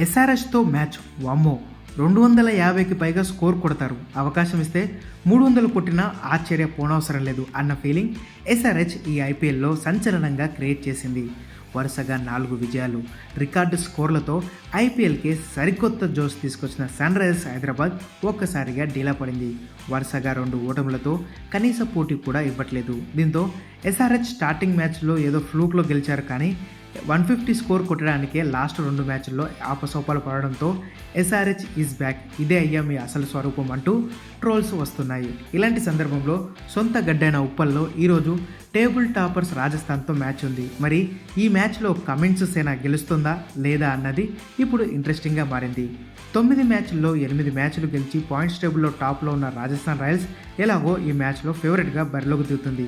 ఎస్ఆర్హెచ్తో match. వామ్మో రెండు వందల యాభైకి పైగా స్కోర్ కొడతారు. అవకాశం ఇస్తే మూడు వందలు కొట్టినా ఆశ్చర్య పోనవసరం లేదు అన్న ఫీలింగ్ ఎస్ఆర్హెచ్ ఈ ఐపీఎల్లో సంచలనంగా క్రియేట్ చేసింది. వరుసగా నాలుగు విజయాలు. రికార్డు స్కోర్లతో ఐపీఎల్కి సరికొత్త జోష్ తీసుకొచ్చిన సన్ రైజర్స్ హైదరాబాద్ ఒక్కసారిగా డీలా పడింది. వరుసగా రెండు ఓటములతో కనీస పోటీ కూడా ఇవ్వట్లేదు. దీంతో ఎస్ఆర్హెచ్ స్టార్టింగ్ మ్యాచ్లో ఏదో ఫ్లూక్లో గెలిచారు కానీ వన్ ఫిఫ్టీ స్కోర్ కొట్టడానికే లాస్ట్ రెండు మ్యాచ్ల్లో ఆపసోపాలు పడడంతో ఎస్ఆర్హెచ్ ఈజ్ బ్యాక్. ఇదే అయ్యా మీ అసలు స్వరూపం అంటూ ట్రోల్స్ వస్తున్నాయి. ఇలాంటి సందర్భంలో సొంత గడ్డైన ఉప్పల్లో ఈరోజు టేబుల్ టాపర్స్ రాజస్థాన్తో మ్యాచ్ ఉంది. మరి ఈ మ్యాచ్లో కమిన్స్ సేన గెలుస్తుందా లేదా అన్నది ఇప్పుడు ఇంట్రెస్టింగ్గా మారింది. తొమ్మిది మ్యాచ్ల్లో ఎనిమిది మ్యాచ్లు గెలిచి పాయింట్స్ టేబుల్లో టాప్లో ఉన్న రాజస్థాన్ రాయల్స్ ఎలాగో ఈ మ్యాచ్లో ఫేవరెట్గా బరిలోకి దిగుతుంది.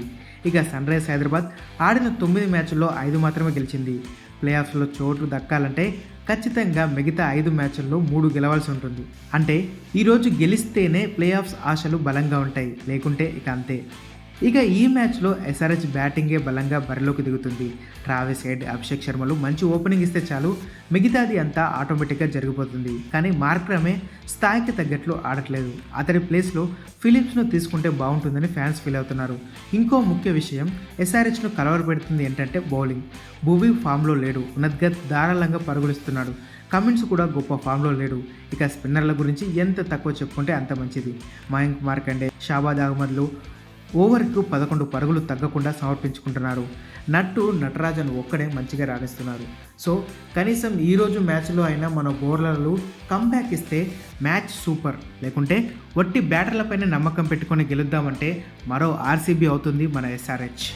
ఇక సన్ రైజర్స్ హైదరాబాద్ ఆడిన తొమ్మిది మ్యాచ్ల్లో ఐదు మాత్రమే గెలిచింది. ప్లే ఆఫ్స్లో చోటు దక్కాలంటే ఖచ్చితంగా మిగతా ఐదు మ్యాచ్ల్లో మూడు గెలవాల్సి ఉంటుంది. అంటే ఈరోజు గెలిస్తేనే ప్లే ఆఫ్స్ ఆశలు బలంగా ఉంటాయి. లేకుంటే ఇక అంతే. ఇక ఈ మ్యాచ్లో ఎస్ఆర్హెచ్ బ్యాటింగే బలంగా బరిలోకి దిగుతుంది. ట్రావెస్ హెడ్ అభిషేక్ శర్మలు మంచి ఓపెనింగ్ ఇస్తే చాలు మిగతాది అంతా ఆటోమేటిక్గా జరిగిపోతుంది. కానీ మార్క్రమే స్థాయికి తగ్గట్లు ఆడట్లేదు. అతడి ప్లేస్లో ఫిలిప్స్ను తీసుకుంటే బాగుంటుందని ఫ్యాన్స్ ఫీల్ అవుతున్నారు. ఇంకో ముఖ్య విషయం ఎస్ఆర్హెచ్ను కలవరపెడుతుంది ఏంటంటే బౌలింగ్. భూవీ ఫామ్లో లేడు. ఉన్నద్గత్ ధారాళంగా పరుగులిస్తున్నాడు. కమిన్స్ కూడా గొప్ప ఫామ్లో లేడు. ఇక స్పిన్నర్ల గురించి ఎంత తక్కువ చెప్పుకుంటే అంత మంచిది. మయాంక్ మార్కండే షాబాద్ అహ్మద్లు ఓవర్కు పదకొండు పరుగులు తగ్గకుండా సమర్పించుకుంటున్నారు. నట్టు నటరాజన్ ఒక్కడే మంచిగా రాణిస్తున్నారు. సో కనీసం ఈరోజు మ్యాచ్లో అయినా మన బౌలర్లు కంబ్యాక్ ఇస్తే మ్యాచ్ సూపర్. లేకుంటే వట్టి బ్యాటర్లపైన నమ్మకం పెట్టుకొని గెలుద్దామంటే మరో ఆర్సీబీ అవుతుంది మన ఎస్ఆర్హెచ్.